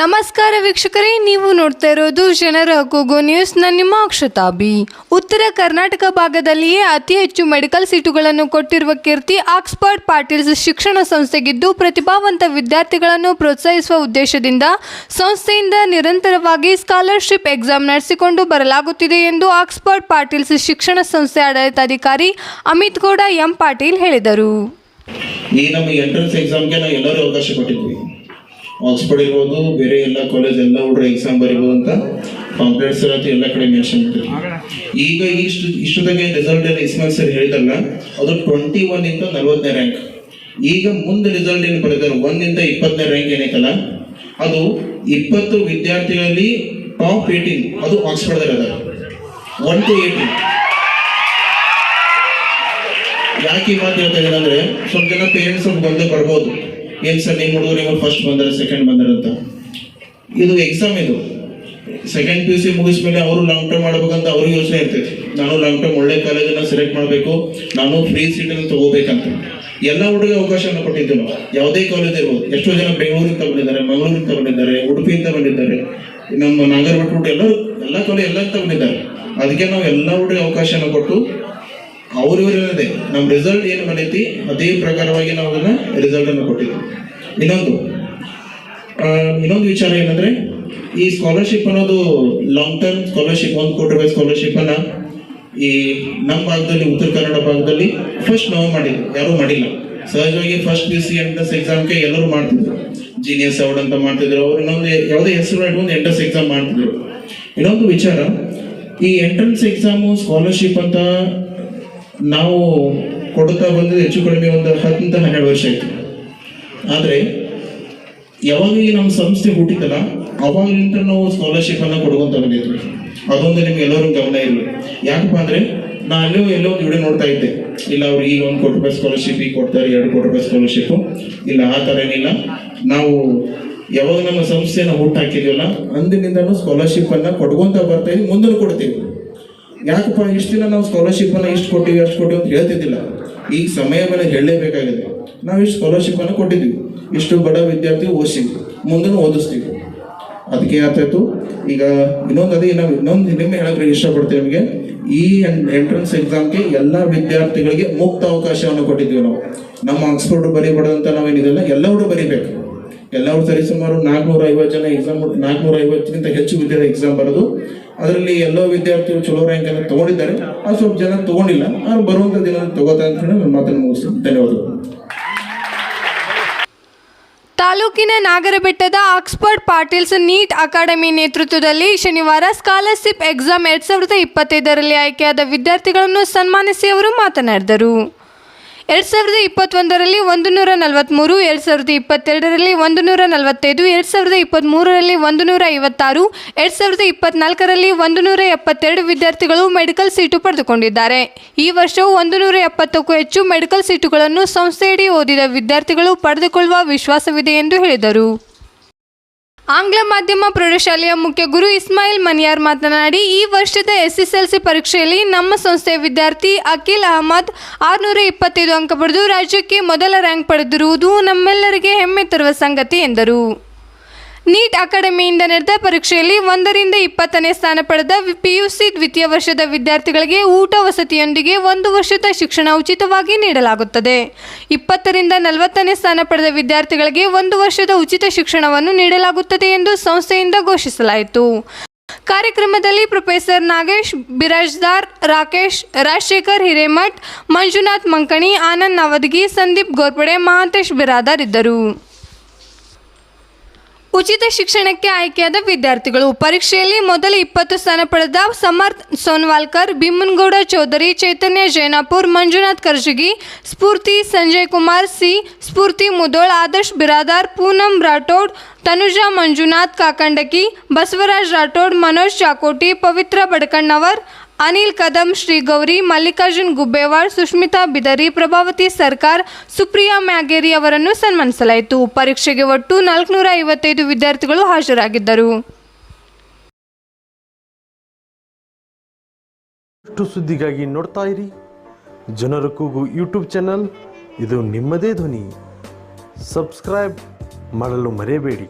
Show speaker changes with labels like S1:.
S1: ನಮಸ್ಕಾರ ವೀಕ್ಷಕರೇ, ನೀವು ನೋಡ್ತಾ ಇರೋದು ಜನರ ಕೂಗು ನ್ಯೂಸ್. ನಾನು ನಿಮ್ಮ ಅಕ್ಷತಾಬಿ. ಉತ್ತರ ಕರ್ನಾಟಕ ಭಾಗದಲ್ಲಿಯೇ ಅತಿ ಹೆಚ್ಚು ಮೆಡಿಕಲ್ ಸೀಟುಗಳನ್ನು ಕೊಟ್ಟಿರುವ ಕೀರ್ತಿ ಆಕ್ಸ್ಫರ್ಡ್ ಪಾಟೀಲ್ಸ್ ಶಿಕ್ಷಣ ಸಂಸ್ಥೆಗಿದ್ದು, ಪ್ರತಿಭಾವಂತ ವಿದ್ಯಾರ್ಥಿಗಳನ್ನು ಪ್ರೋತ್ಸಾಹಿಸುವ ಉದ್ದೇಶದಿಂದ ಸಂಸ್ಥೆಯಿಂದ ನಿರಂತರವಾಗಿ ಸ್ಕಾಲರ್ಶಿಪ್ ಎಕ್ಸಾಮ್ ನಡೆಸಿಕೊಂಡು ಬರಲಾಗುತ್ತಿದೆ ಎಂದು ಆಕ್ಸ್ಫರ್ಡ್ ಪಾಟೀಲ್ಸ್ ಶಿಕ್ಷಣ ಸಂಸ್ಥೆ ಆಡಳಿತಾಧಿಕಾರಿ ಅಮಿತ್ ಗೌಡ ಎಂ ಪಾಟೀಲ್ ಹೇಳಿದರು.
S2: ನಮ್ಮ ಎಂಟ್ರೆನ್ಸ್ ಎಕ್ಸಾಮ್ಗೆ ನಾವು ಎಲ್ಲರೂ ಅವಕಾಶ ಕೊಟ್ಟಿದ್ವಿ. ಆಕ್ಸ್ಫರ್ಡ್ ಇರ್ಬೋದು ಬೇರೆ ಎಲ್ಲ ಕಾಲೇಜ್ ಎಲ್ಲ ಹುಡುಗರು ಎಕ್ಸಾಮ್ ಬರಿಬೋದು ಅಂತ ಕಾಂಪ್ಲೇಟ್ಸ್ ಇರತ್ತೆ ಎಲ್ಲ ಕಡೆ ಮೆನ್ಷನ್ ಮಾಡ್ತೀವಿ ಈಗ ಇಷ್ಟು ಇಷ್ಟೊತ್ತಾಗೆ ರಿಸಲ್ಟ್ ಏನು ಇಸ್ಮಾಲ್ ಸರ್ ಹೇಳಿದಲ್ಲ ಅದು ಟ್ವೆಂಟಿ ಒನ್ ಇಂದ ನಲ್ವತ್ತನೇ ರ್ಯಾಂಕ್ ಈಗ ಮುಂದೆ ರಿಸಲ್ಟ್ ಏನು ಬರೀತಾರೆ? ಒಂದಿಂದ ಇಪ್ಪತ್ತನೇ ರ್ಯಾಂಕ್ ಏನೈತಲ್ಲ ಅದು ಇಪ್ಪತ್ತು ವಿದ್ಯಾರ್ಥಿಗಳಲ್ಲಿ ಟಾಪ್ ಏಯ್ಟೀನ್ ಅದು ಆಕ್ಸ್ಫರ್ಡ್ ಅದ ಒನ್ ಟು ಏಯ್ಟೀನ್ ಯಾಕೆ ಈ ಮಾತು ಹೇಳ್ತಾ ಇದ್ದೀನಿ ಅಂದ್ರೆ ಸ್ವಲ್ಪ ಜನ ಪೇರೆಂಟ್ಸ್ ಬಂದೇ ಪಡ್ಬೋದು ಏನ್ ಸರ್ ನಿಮ್ಮ ಹುಡುಗರು ಇವರು ಫಸ್ಟ್ ಬಂದರೆ ಸೆಕೆಂಡ್ ಬಂದರು ಅಂತ? ಇದು ಎಕ್ಸಾಮ್ ಇದು. ಸೆಕೆಂಡ್ ಪಿ ಯು ಸಿ ಮುಗಿಸ್ಮೇಲೆ ಅವರು ಲಾಂಗ್ ಟರ್ಮ್ ಮಾಡ್ಬೇಕಂತ ಅವ್ರಿಗೆ ಯೋಚನೆ ಇರ್ತೈತಿ. ನಾನು ಲಾಂಗ್ ಟರ್ಮ್ ಒಳ್ಳೆ ಕಾಲೇಜನ್ನ ಸೆಲೆಕ್ಟ್ ಮಾಡಬೇಕು. ನಾನು ಫ್ರೀ ಸೀಟನ್ನು ತಗೋಬೇಕಂತ. ಎಲ್ಲ ಹುಡುಗ ಅವಕಾಶವನ್ನು ಕೊಟ್ಟಿದ್ದು ನಾವು. ಯಾವುದೇ ಕಾಲೇಜ್ ಇರ್ಬೋದು. ಎಷ್ಟೋ ಜನ ಬೆಂಗಳೂರಿಂದ ತಗೊಂಡಿದ್ದಾರೆ ಮಂಗಳೂರಿಂದ ತಗೊಂಡಿದ್ದಾರೆ ಉಡುಪಿಯಿಂದ ಬಂದಿದ್ದಾರೆ. ನಮ್ಮ ನಾಗರಬೆಟ್ಟು ಎಲ್ಲ ಎಲ್ಲ ಕಾಲೇಜ್ ಎಲ್ಲ ತಗೊಂಡಿದ್ದಾರೆ. ಅದಕ್ಕೆ ನಾವು ಎಲ್ಲ ಹುಡುಗ ಅವಕಾಶನ ಕೊಟ್ಟು ಅವ್ರಿವ್ರದೇ ನಮ್ಮ ರಿಸಲ್ಟ್ ಏನು ಬಂದೈತಿ, ಅದೇ ಪ್ರಕಾರವಾಗಿ ನಾವು ಅದನ್ನ ರಿಸಲ್ಟ್ ಅನ್ನು ಕೊಟ್ಟಿದ್ವಿ. ಇನ್ನೊಂದು ಇನ್ನೊಂದು ವಿಚಾರ ಏನಂದ್ರೆ, ಈ ಸ್ಕಾಲರ್ಶಿಪ್ ಅನ್ನೋದು ಲಾಂಗ್ ಟರ್ಮ್ ಸ್ಕಾಲರ್ಶಿಪ್ ಒಂದು ಕೋಟಿ ರೂಪಾಯಿ ಸ್ಕಾಲರ್ಶಿಪ್ ಅನ್ನ ಈ ನಮ್ಮ ಭಾಗದಲ್ಲಿ, ಉತ್ತರ ಕನ್ನಡ ಭಾಗದಲ್ಲಿ ಫಸ್ಟ್ ನಾವು ಮಾಡಿದ್ವಿ. ಯಾರೂ ಮಾಡಿಲ್ಲ. ಸಹಜವಾಗಿ ಫಸ್ಟ್ ಪಿ ಸಿ ಎಂಟ್ರೆನ್ಸ್ ಎಕ್ಸಾಮ್ಗೆ ಎಲ್ಲರೂ ಮಾಡ್ತಿದ್ರು. ಜೀನಿಯಸ್ ಅವಾರ್ಡ್ ಅಂತ ಮಾಡ್ತಿದ್ರು. ಅವ್ರು ಇನ್ನೊಂದು ಯಾವುದೇ ಹೆಸರು ಇಟ್ಕೊಂಡು ಎಂಟ್ರೆನ್ಸ್ ಎಕ್ಸಾಮ್ ಮಾಡ್ತಿದ್ರು. ಇನ್ನೊಂದು ವಿಚಾರ, ಈ ಎಂಟ್ರೆನ್ಸ್ ಎಕ್ಸಾಮು ಸ್ಕಾಲರ್ಶಿಪ್ ಅಂತ ನಾವು ಕೊಡುತ್ತಾ ಬಂದಿದ್ದು ಹೆಚ್ಚು ಕಡಿಮೆ ಒಂದು ಹತ್ತರಿಂದ ಹನ್ನೆರಡು ವರ್ಷ ಆಯ್ತು. ಆದರೆ ಯಾವಾಗ ಈ ನಮ್ಮ ಸಂಸ್ಥೆ ಹುಟ್ಟಿತಲ್ಲ ಅವಾಗಲಿಂದ ನಾವು ಸ್ಕಾಲರ್ಶಿಪ್ ಅನ್ನು ಕೊಡುವಂತ ಬಂದಿದ್ವಿ ಅದೊಂದು ನಿಮ್ಗೆ ಎಲ್ಲರೂ ಗಮನ ಇರಲಿ ಯಾಕಪ್ಪ ಅಂದರೆ, ನಾ ಅಲ್ಲೋ ಎಲ್ಲೋ ಒಂದು ವಿಡಿಯೋ ನೋಡ್ತಾ ಇದ್ದೆ. ಇಲ್ಲ, ಅವ್ರು ಈಗ ಒಂದು ಕೋಟಿ ರೂಪಾಯಿ ಸ್ಕಾಲರ್ಶಿಪ್ ಈಗ ಕೊಡ್ತಾರೆ, ಎರಡು ಕೋಟಿ ರೂಪಾಯಿ ಸ್ಕಾಲರ್ಶಿಪ್ ಇಲ್ಲ, ಆ ಥರ ಏನಿಲ್ಲ ನಾವು ಯಾವಾಗ ನಮ್ಮ ಸಂಸ್ಥೆನ ಹುಟ್ಟು ಹಾಕಿದ್ದೀವಲ್ಲ ಅಂದಿನಿಂದನೂ ಸ್ಕಾಲರ್ಶಿಪ್ ಅನ್ನ ಕೊಡ್ಕೊಂತ ಬರ್ತಾ ಇದ್ವಿ ಮುಂದೂ ಕೊಡ್ತೀವಿ. ಯಾಕಪ್ಪ ಇಷ್ಟು ದಿನ ನಾವು ಸ್ಕಾಲರ್ಶಿಪ್ ಅನ್ನ ಇಷ್ಟು ಕೊಟ್ಟಿವಿ, ಅಷ್ಟು ಕೊಟ್ಟಿವಿ ಅಂತ ಹೇಳ್ತಿದ್ದಿಲ್ಲ? ಈಗ ಸಮಯ ಮೇಲೆ ಹೇಳಲೇಬೇಕಾಗಿದೆ ನಾವು ಇಷ್ಟು ಸ್ಕಾಲರ್ಶಿಪ್ ಅನ್ನ ಕೊಟ್ಟಿದ್ವಿ. ಇಷ್ಟು ಬಡ ವಿದ್ಯಾರ್ಥಿ ಓದಿಸಿದ್ವಿ ಮುಂದೆ ಓದಿಸ್ತೀವಿ. ಅದಕ್ಕೆ ಏನಾಗ್ತಾಯಿತು ಈಗ ಇನ್ನೊಂದು ಅದೇ ನಾವು ಇನ್ನೊಂದು ನಿಮ್ಮ ಹೇಳಕ್ಕೆ ಇಷ್ಟಪಡ್ತೀವಿ ನಿಮಗೆ. ಈ ಎಂಟ್ರೆನ್ಸ್ ಎಕ್ಸಾಮ್ಗೆ ಎಲ್ಲ ವಿದ್ಯಾರ್ಥಿಗಳಿಗೆ ಮುಕ್ತ ಅವಕಾಶವನ್ನು ಕೊಟ್ಟಿದ್ದೀವಿ ನಾವು. ನಮ್ಮ ಆಕ್ಸ್ಫರ್ಡ್ ಬರೀಬಾರ್ದಂತ ನಾವೇನಿದೆಲ್ಲ ಎಲ್ಲರೂ ಬರೀಬೇಕು. ಎಲ್ಲರೂ ಸರಿ ಸುಮಾರು ನಾಲ್ಕುನೂರ ಐವತ್ತು ಜನ ಎಕ್ಸಾಮ್ ನಾಲ್ಕುನೂರ ಐವತ್ತಕ್ಕಿಂತ ಹೆಚ್ಚು ವಿದ್ಯಾರ್ಥಿ ಎಕ್ಸಾಮ್ ಬರೋದು ಅದರಲ್ಲಿ ಎಲ್ಲೋ ವಿದ್ಯಾರ್ಥಿಗಳು ಚಲೋ ರ್ಯಾಂಕ್ ಅನ್ನು ತಗೊಂಡಿದ್ದಾರೆ. ಅದು ಸ್ವಲ್ಪ ಜನ ತಗೊಂಡಿಲ್ಲ. ಅವ್ರು ಬರುವಂತ ದಿನ ತಗೋತಾ ಅಂತ ಹೇಳಿ ನನ್ನ ಮಾತನ್ನು ಮುಗಿಸ್ತೀನಿ. ಧನ್ಯವಾದಗಳು.
S1: ತಾಲೂಕಿನ ನಾಗರಬೆಟ್ಟದ ಆಕ್ಸ್ಫರ್ಡ್ ಪಾಟೀಲ್ಸ್ ನೀಟ್ ಅಕಾಡೆಮಿ ನೇತೃತ್ವದಲ್ಲಿ ಶನಿವಾರ ಸ್ಕಾಲರ್ಶಿಪ್ ಎಕ್ಸಾಮ್ ಎರಡ್ ಸಾವಿರದ ಇಪ್ಪತ್ತೈದರಲ್ಲಿ ಆಯ್ಕೆಯಾದ ವಿದ್ಯಾರ್ಥಿಗಳನ್ನು ಸನ್ಮಾನಿಸಿ ಅವರು ಮಾತನಾಡಿದರು. ಎರಡ್ ಸಾವಿರದ ಇಪ್ಪತ್ತೊಂದರಲ್ಲಿ ಒಂದು ನೂರ ನಲವತ್ತ್ಮೂರು ಎರಡು ಸಾವಿರದ ಇಪ್ಪತ್ತೆರಡರಲ್ಲಿ ಒಂದು ನೂರ ನಲವತ್ತೈದು, ಎರಡು ಸಾವಿರದ ಇಪ್ಪತ್ತ್ಮೂರರಲ್ಲಿ ಒಂದು ನೂರ ಐವತ್ತಾರು, ಎರಡು ಸಾವಿರದ ಇಪ್ಪತ್ನಾಲ್ಕರಲ್ಲಿ ಒಂದು ನೂರ ಎಪ್ಪತ್ತೆರಡು ವಿದ್ಯಾರ್ಥಿಗಳು ಮೆಡಿಕಲ್ ಸೀಟು ಪಡೆದುಕೊಂಡಿದ್ದಾರೆ. ಈ ವರ್ಷವೂ ಒಂದು ನೂರ ಎಪ್ಪತ್ತಕ್ಕೂ ಹೆಚ್ಚು ಮೆಡಿಕಲ್ ಸೀಟುಗಳನ್ನು ಸಂಸ್ಥೆಯಡಿ ಓದಿದ ವಿದ್ಯಾರ್ಥಿಗಳು ಪಡೆದುಕೊಳ್ಳುವ ವಿಶ್ವಾಸವಿದೆ ಎಂದು ಹೇಳಿದರು. ಆಂಗ್ಲ ಮಾಧ್ಯಮ ಪ್ರೌಢಶಾಲೆಯ ಮುಖ್ಯ ಗುರು ಇಸ್ಮಾಯಿಲ್ ಮನಿಯಾರ್ ಮಾತನಾಡಿ, ಈ ವರ್ಷದ ಎಸ್ಎಸ್ಎಲ್ಸಿ ಪರೀಕ್ಷೆಯಲ್ಲಿ ನಮ್ಮ ಸಂಸ್ಥೆಯ ವಿದ್ಯಾರ್ಥಿ ಅಖಿಲ್ ಅಹಮದ್ ಆರುನೂರ ಇಪ್ಪತ್ತೈದು ಅಂಕ ಪಡೆದು ರಾಜ್ಯಕ್ಕೆ ಮೊದಲ ರ್ಯಾಂಕ್ ಪಡೆದಿರುವುದು ನಮ್ಮೆಲ್ಲರಿಗೆ ಹೆಮ್ಮೆ ತರುವ ಸಂಗತಿ ಎಂದರು. ನೀಟ್ ಅಕಾಡೆಮಿಯಿಂದ ನಡೆದ ಪರೀಕ್ಷೆಯಲ್ಲಿ ಒಂದರಿಂದ ಇಪ್ಪತ್ತನೇ ಸ್ಥಾನ ಪಡೆದ ಪಿಯುಸಿ ದ್ವಿತೀಯ ವರ್ಷದ ವಿದ್ಯಾರ್ಥಿಗಳಿಗೆ ಊಟ ವಸತಿಯೊಂದಿಗೆ ಒಂದು ವರ್ಷದ ಶಿಕ್ಷಣ ಉಚಿತವಾಗಿ ನೀಡಲಾಗುತ್ತದೆ. ಇಪ್ಪತ್ತರಿಂದ ನಲವತ್ತನೇ ಸ್ಥಾನ ಪಡೆದ ವಿದ್ಯಾರ್ಥಿಗಳಿಗೆ ಒಂದು ವರ್ಷದ ಉಚಿತ ಶಿಕ್ಷಣವನ್ನು ನೀಡಲಾಗುತ್ತದೆ ಎಂದು ಸಂಸ್ಥೆಯಿಂದ ಘೋಷಿಸಲಾಯಿತು. ಕಾರ್ಯಕ್ರಮದಲ್ಲಿ ಪ್ರೊಫೆಸರ್ ನಾಗೇಶ್, ಬಿರಾಜ್ದಾರ್, ರಾಕೇಶ್, ರಾಜಶೇಖರ್ ಹಿರೇಮಠ್, ಮಂಜುನಾಥ್ ಮಂಕಣಿ, ಆನಂದ್ ನವದಗಿ, ಸಂದೀಪ್ ಗೋರ್ಪಡೆ, ಮಹಾಂತೇಶ್ ಬಿರಾದಾರ್ ಇದ್ದರು. ಉಚಿತ ಶಿಕ್ಷಣಕ್ಕೆ ಆಯ್ಕೆಯಾದ ವಿದ್ಯಾರ್ಥಿಗಳು. ಪರೀಕ್ಷೆಯಲ್ಲಿ ಮೊದಲ ಇಪ್ಪತ್ತು ಸ್ಥಾನ ಪಡೆದ ಸಮರ್ಥ್ ಸೋನ್ವಾಲ್ಕರ್, ಭೀಮನ್ಗೌಡ ಚೌಧರಿ, ಚೈತನ್ಯ ಜೈನಾಪುರ್, ಮಂಜುನಾಥ್ ಕರ್ಜಗಿ, ಸ್ಫೂರ್ತಿ ಸಂಜಯ್ ಕುಮಾರ್ ಸಿ, ಸ್ಫೂರ್ತಿ ಮುದೋಳ್, ಆದರ್ಶ್ ಬಿರಾದಾರ್, ಪೂನಂ ರಾಠೋಡ್, ತನುಜಾ ಮಂಜುನಾಥ್ ಕಾಕಂಡಕಿ, ಬಸವರಾಜ್ ರಾಠೋಡ್, ಮನೋಜ್ ಚಾಕೋಟಿ ಪವಿತ್ರ ಬಡಕಣ್ಣವರ್ ಅನಿಲ್ ಕದಂ, ಶ್ರೀ ಗೌರಿ, ಮಲ್ಲಿಕಾರ್ಜುನ್ ಗುಬ್ಬೇವಾಡ್ ಸುಷ್ಮಿತಾ ಬಿದರಿ, ಪ್ರಭಾವತಿ ಸರ್ಕಾರ್, ಸುಪ್ರಿಯಾ ಮ್ಯಾಗೇರಿ ಅವರನ್ನು ಸನ್ಮಾನಿಸಲಾಯಿತು. ಪರೀಕ್ಷೆಗೆ ಒಟ್ಟು ನಾಲ್ಕುನೂರ ಐವತ್ತೈದು ವಿದ್ಯಾರ್ಥಿಗಳು ಹಾಜರಾಗಿದ್ದರು.
S3: ಸುದ್ದಿಗಾಗಿ ನೋಡ್ತಾ ಇರಿ. ಜನರ ಕೂಗು ಯೂಟ್ಯೂಬ್ ಚಾನಲ್. ಇದು ನಿಮ್ಮದೇ ಧ್ವನಿ. ಸಬ್ಸ್ಕ್ರೈಬ್ ಮಾಡಲು ಮರೆಯಬೇಡಿ.